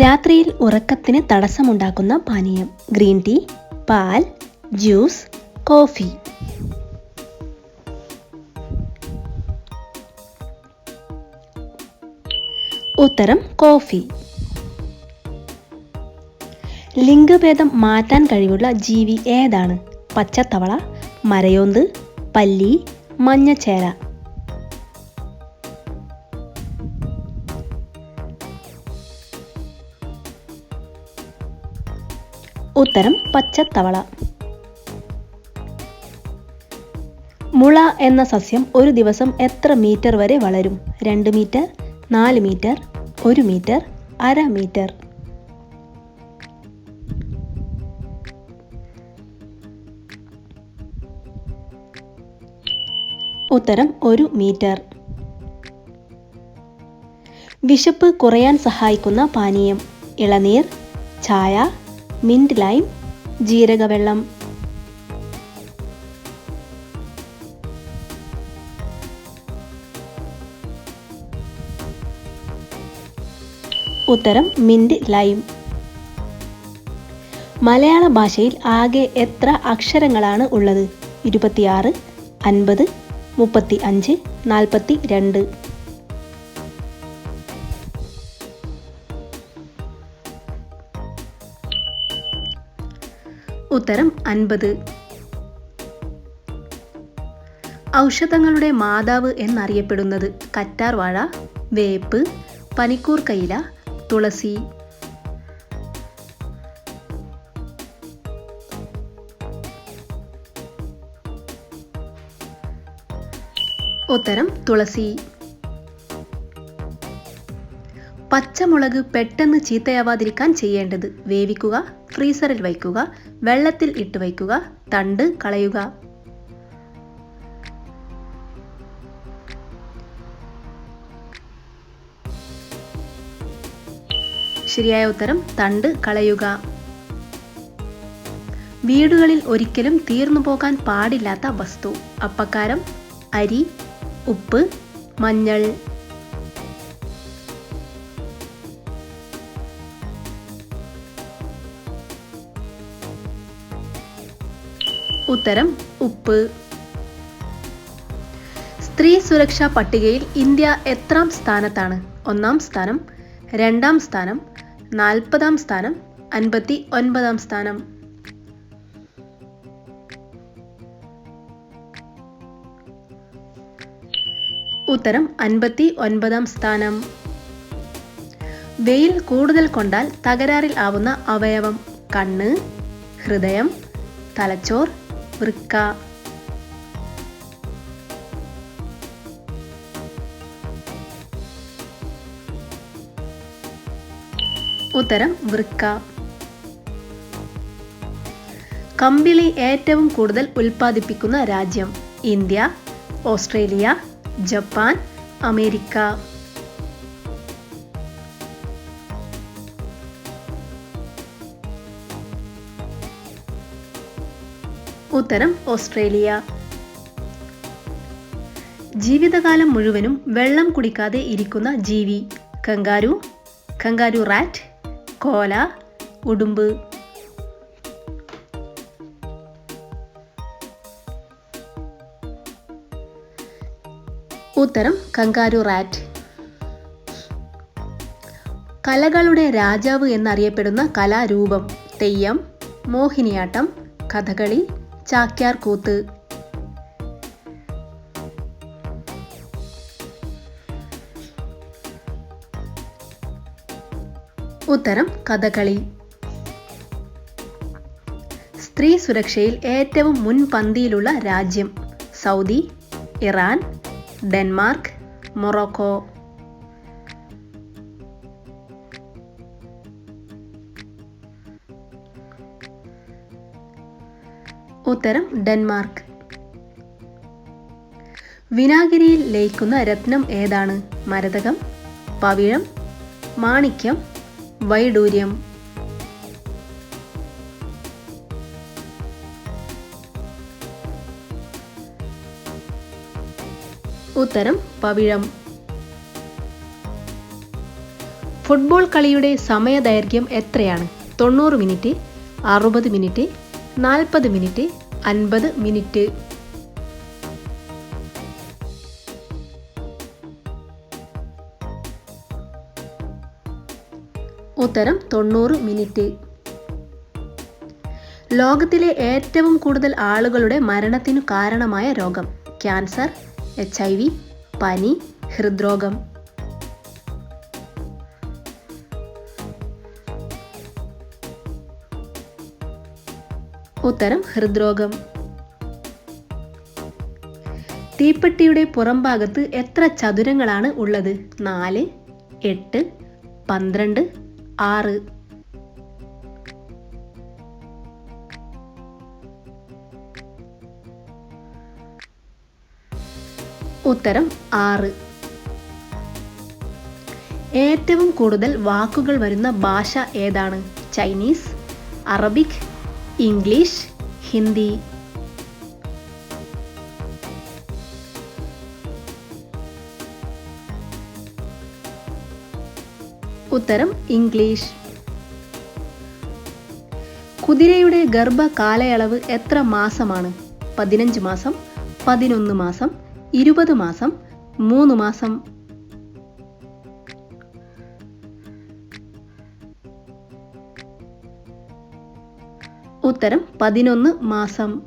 രാത്രിയിൽ ഉറക്കത്തിന് തടസ്സമുണ്ടാക്കുന്ന പാനീയം ഗ്രീൻ ടീ പാൽ ജ്യൂസ് കോഫി. ഉത്തരം കോഫി. ലിംഗഭേദം മാറ്റാൻ കഴിവുള്ള ജീവി ഏതാണ്? പച്ചത്തവള മരയോന്ത് പല്ലി മഞ്ഞച്ചേര. ഉത്തരം പച്ചത്തവള. മുള എന്ന സസ്യം ഒരു ദിവസം എത്ര മീറ്റർ വരെ വളരും? രണ്ട് മീറ്റർ നാല് മീറ്റർ ഒരു മീറ്റർ അര മീറ്റർ. ഉത്തരം ഒരു മീറ്റർ. വിശപ്പ് കുറയാൻ സഹായിക്കുന്ന പാനീയം ഇളനീർ ചായ മിന്റ് ലൈം ജീരകവെള്ളം. ഉത്തരം മിന്റ് ലൈം. മലയാള ഭാഷയിൽ ആകെ എത്ര അക്ഷരങ്ങളാണ് ഉള്ളത്? ഇരുപത്തിയാറ് അൻപത് മുപ്പത്തി അഞ്ച് നാൽപ്പത്തി രണ്ട് ഉത്തരം അൻപത്. ഔഷധങ്ങളുടെ മാതാവ് എന്നറിയപ്പെടുന്നത് കറ്റാർ വാഴ വേപ്പ് പനിക്കൂർ കൈല തുളസി. ഉത്തരം തുളസി. പച്ചമുളക് പെട്ടെന്ന് ചീത്തയാവാതിരിക്കാൻ ചെയ്യേണ്ടത് വേവിക്കുക ഫ്രീസറിൽ വയ്ക്കുക വെള്ളത്തിൽ ഇട്ട് വയ്ക്കുക തണ്ട് കളയുക. ശരിയായ ഉത്തരം തണ്ട് കളയുക. വീടുകളിൽ ഒരിക്കലും തീർന്നു പോകാൻ പാടില്ലാത്ത വസ്തു അപ്പക്കാരം അരി ഉപ്പ് മഞ്ഞൾ. ഉത്തരം ഉപ്പ്. സ്ത്രീ സുരക്ഷാ പട്ടികയിൽ ഇന്ത്യ എത്രാം സ്ഥാനത്താണ്? ഒന്നാം സ്ഥാനം രണ്ടാം സ്ഥാനം നാൽപ്പതാം സ്ഥാനം അൻപത്തി ഒൻപതാം സ്ഥാനം. ഉത്തരം അൻപത്തി ഒൻപതാം സ്ഥാനം. വെയിൽ കൂടുതൽ കൊണ്ടാൽ തകരാറിൽ ആവുന്ന അവയവം കണ്ണ് ഹൃദയം തലച്ചോർ വൃക്ക ഉത്തരം വൃക്ക. കമ്പിളി ഏറ്റവും കൂടുതൽ ഉൽപ്പാദിപ്പിക്കുന്ന രാജ്യം ഇന്ത്യ ഓസ്ട്രേലിയ ജപ്പാൻ അമേരിക്ക. ഉത്തരം ഓസ്ട്രേലിയ. ജീവിതകാലം മുഴുവനും വെള്ളം കുടിക്കാതെ ഇരിക്കുന്ന ജീവി. കങ്കാരു കങ്കാരു റാറ്റ് കോല ഉടുമ്പ്. ഉത്തരം കങ്കാരു റാറ്റ്. കലകളുടെ രാജാവ് എന്നറിയപ്പെടുന്ന കലാരൂപം തെയ്യം മോഹിനിയാട്ടം കഥകളി ചാക്യാർ കൂത്ത് ഉത്തരം കഥകളി. സ്ത്രീ സുരക്ഷയിൽ ഏറ്റവും മുൻപന്തിയിലുള്ള രാജ്യം സൗദി ഇറാൻ ഡെൻമാർക്ക് മൊറോക്കോ. ഉത്തരം ഡെൻമാർക്ക്. വിനാഗിരിയിൽ ലയിക്കുന്ന രത്നം ഏതാണ്? മരതകം പവിഴം മാണിക്യം വൈഡൂര്യം. ഉത്തരം പവിഴം. ഫുട്ബോൾ കളിയുടെ സമയ ദൈർഘ്യം എത്രയാണ്? തൊണ്ണൂറ് മിനിറ്റ് അറുപത് മിനിറ്റ് നാൽപ്പത് മിനിറ്റ് അൻപത് മിനിറ്റ്. ഉത്തരം തൊണ്ണൂറ് മിനിറ്റ്. ലോകത്തിലെ ഏറ്റവും കൂടുതൽ ആളുകളുടെ മരണത്തിനു കാരണമായ രോഗം ക്യാൻസർ എച്ച് പനി ഹൃദ്രോഗം. ഉത്തരം ഹൃദ്രോഗം. തീപ്പെട്ടിയുടെ പുറംഭാഗത്ത് എത്ര ചതുരങ്ങളാണ് ഉള്ളത്? നാല് എട്ട് പന്ത്രണ്ട് ആറ്. ഉത്തരം ആറ്. ഏറ്റവും കൂടുതൽ വാക്കുകൾ വരുന്ന ഭാഷ ഏതാണ്? Chinese Arabic English Hindi. ഉത്തരം ഇംഗ്ലീഷ്. കുതിരയുടെ ഗർഭ കാലയളവ് എത്ര മാസമാണ്? പതിനഞ്ച് മാസം പതിനൊന്ന് മാസം ഇരുപത് മാസം മൂന്ന് മാസം. ഉത്തരം പതിനൊന്ന് മാസം.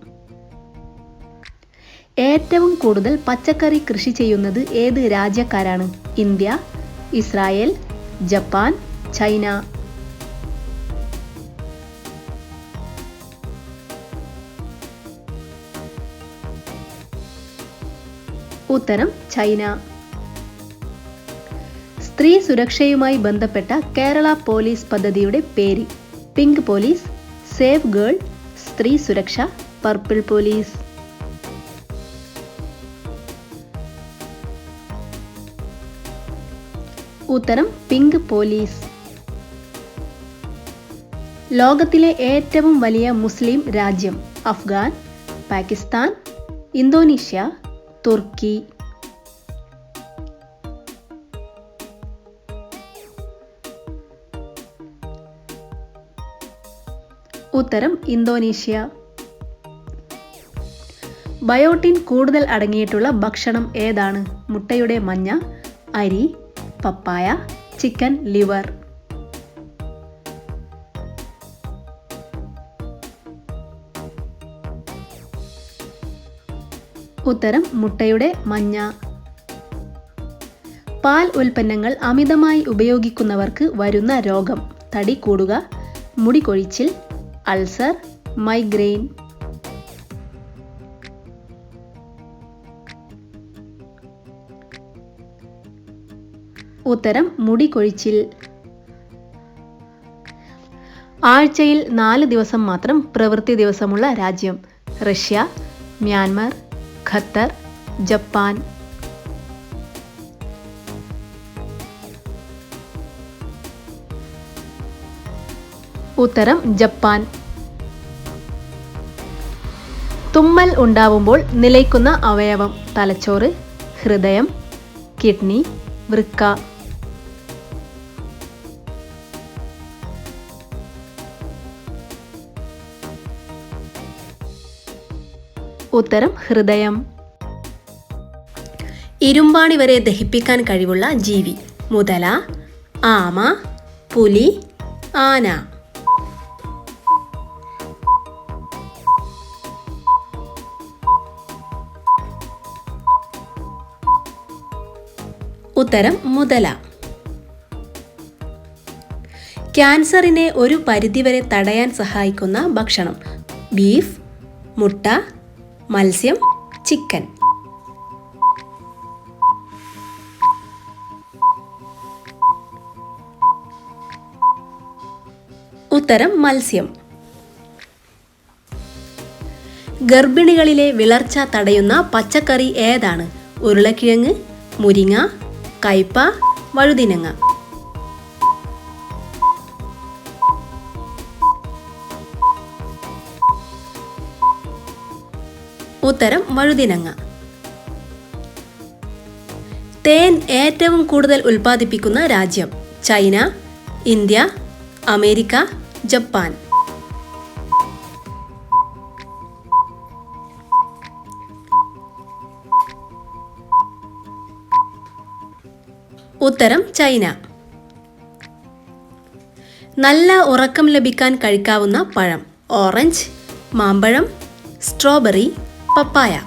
ഏറ്റവും കൂടുതൽ പച്ചക്കറി കൃഷി ചെയ്യുന്നത് ഏത് രാജ്യക്കാരാണ്? India Israel Japan China. ഉത്തരം ചൈന. സ്ത്രീ സുരക്ഷയുമായി ബന്ധപ്പെട്ട കേരള പോലീസ് പദ്ധതിയുടെ പേര് പിങ്ക് പോലീസ്. സേവ് ഗേൾ സ്ത്രീ സുരക്ഷ പർപ്പിൾ പോലീസ്. ഉത്തരം പിങ്ക് പോലീസ്. ലോകത്തിലെ ഏറ്റവും വലിയ മുസ്ലിം രാജ്യം അഫ്ഗാൻ പാകിസ്ഥാൻ ഇന്തോനേഷ്യ തുർക്കി. ഉത്തരം ഇന്തോനേഷ്യ. ബയോട്ടിൻ കൂടുതൽ അടങ്ങിയിട്ടുള്ള ഭക്ഷണം ഏതാണ്? മുട്ടയുടെ മഞ്ഞ അരി പപ്പായ ചിക്കൻ ലിവർ. ഉത്തരം മുട്ടയുടെ മഞ്ഞ. പാൽ ഉൽപ്പന്നങ്ങൾ അമിതമായി ഉപയോഗിക്കുന്നവർക്ക് വരുന്ന രോഗം. തടി കൂടുക മുടി കൊഴിച്ചിൽ അൾസർ മൈഗ്രെയിൻ. ഉത്തരം മുടി കൊഴിച്ചിൽ. ആഴ്ചയിൽ നാല് ദിവസം മാത്രം പ്രവൃത്തി ദിവസമുള്ള രാജ്യം റഷ്യ മ്യാൻമർ ഖത്തർ ജപ്പാൻ. ഉത്തരം ജപ്പാൻ. തുമ്മൽ ഉണ്ടാവുമ്പോൾ നിലയ്ക്കുന്ന അവയവം തലച്ചോറ് ഹൃദയം കിഡ്നി വൃക്ക. ഉത്തരം ഹൃദയം. ഇരുമ്പാണി വരെ ദഹിപ്പിക്കാൻ കഴിവുള്ള ജീവി. മുതല ആമ പുലി ആന. ഉത്തരം മുതല. ക്യാൻസറിനെ ഒരു പരിധിവരെ തടയാൻ സഹായിക്കുന്ന ഭക്ഷണം. ബീഫ് മുട്ട മത്സ്യം ചിക്കൻ. ഉത്തരം മത്സ്യം. ഗർഭിണികളിലെ വിളർച്ച തടയുന്ന പച്ചക്കറി ഏതാണ്? ഉരുളക്കിഴങ്ങ് മുരിങ്ങ കയ്പ വഴുതിനങ്ങ. ഉത്തരം വഴുതിനങ്ങ. തേൻ ഏറ്റവും കൂടുതൽ ഉൽപ്പാദിപ്പിക്കുന്ന രാജ്യം ചൈന ഇന്ത്യ അമേരിക്ക ജപ്പാൻ. ഉത്തരം ചൈന. നല്ല ഉറക്കം ലഭിക്കാൻ കഴിക്കാവുന്ന പഴം. ഓറഞ്ച് മാമ്പഴം സ്ട്രോബെറി പപ്പായ.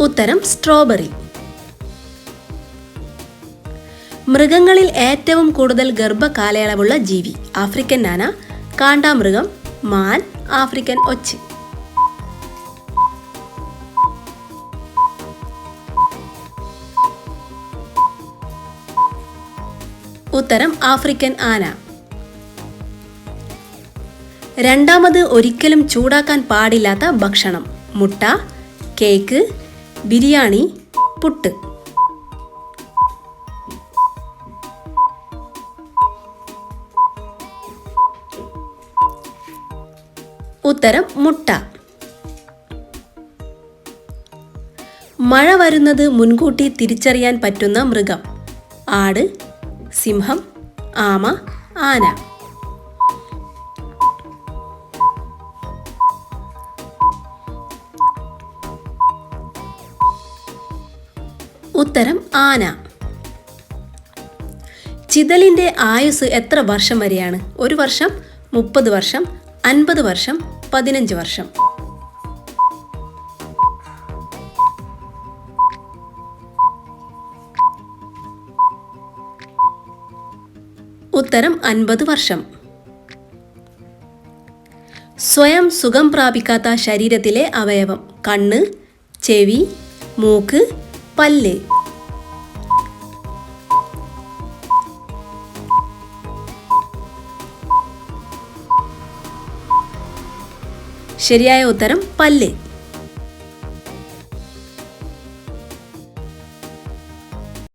ഉത്തരം സ്ട്രോബെറി. മൃഗങ്ങളിൽ ഏറ്റവും കൂടുതൽ ഗർഭകാലയളവുള്ള ജീവി ആഫ്രിക്കൻ നാന കാണ്ടാമൃഗം മാൻ ആഫ്രിക്കൻ ഒച്ച്. ഉത്തരം ആഫ്രിക്കൻ ആന. രണ്ടാമത് ഒരിക്കലും ചൂടാക്കാൻ പാടില്ലാത്ത ഭക്ഷണം. മുട്ട കേക്ക് ബിരിയാണി പുട്ട്. ഉത്തരം മുട്ട. മഴ വരുന്നത് മുൻകൂട്ടി തിരിച്ചറിയാൻ പറ്റുന്ന മൃഗം. ആട് സിംഹം ആമ ആന. ഉത്തരം ആന. ചിതലിന്റെ ആയുസ് എത്ര വർഷം വരെയാണ്? ഒരു വർഷം മുപ്പത് വർഷം അൻപത് വർഷം പതിനഞ്ച് വർഷം. ഉത്തരം അൻപത് വർഷം. സ്വയം സുഖം പ്രാപിക്കാത്ത ശരീരത്തിലെ അവയവം. കണ്ണ് ചെവി മൂക്ക് പല്ല്. ശരിയായ ഉത്തരം പല്ല്.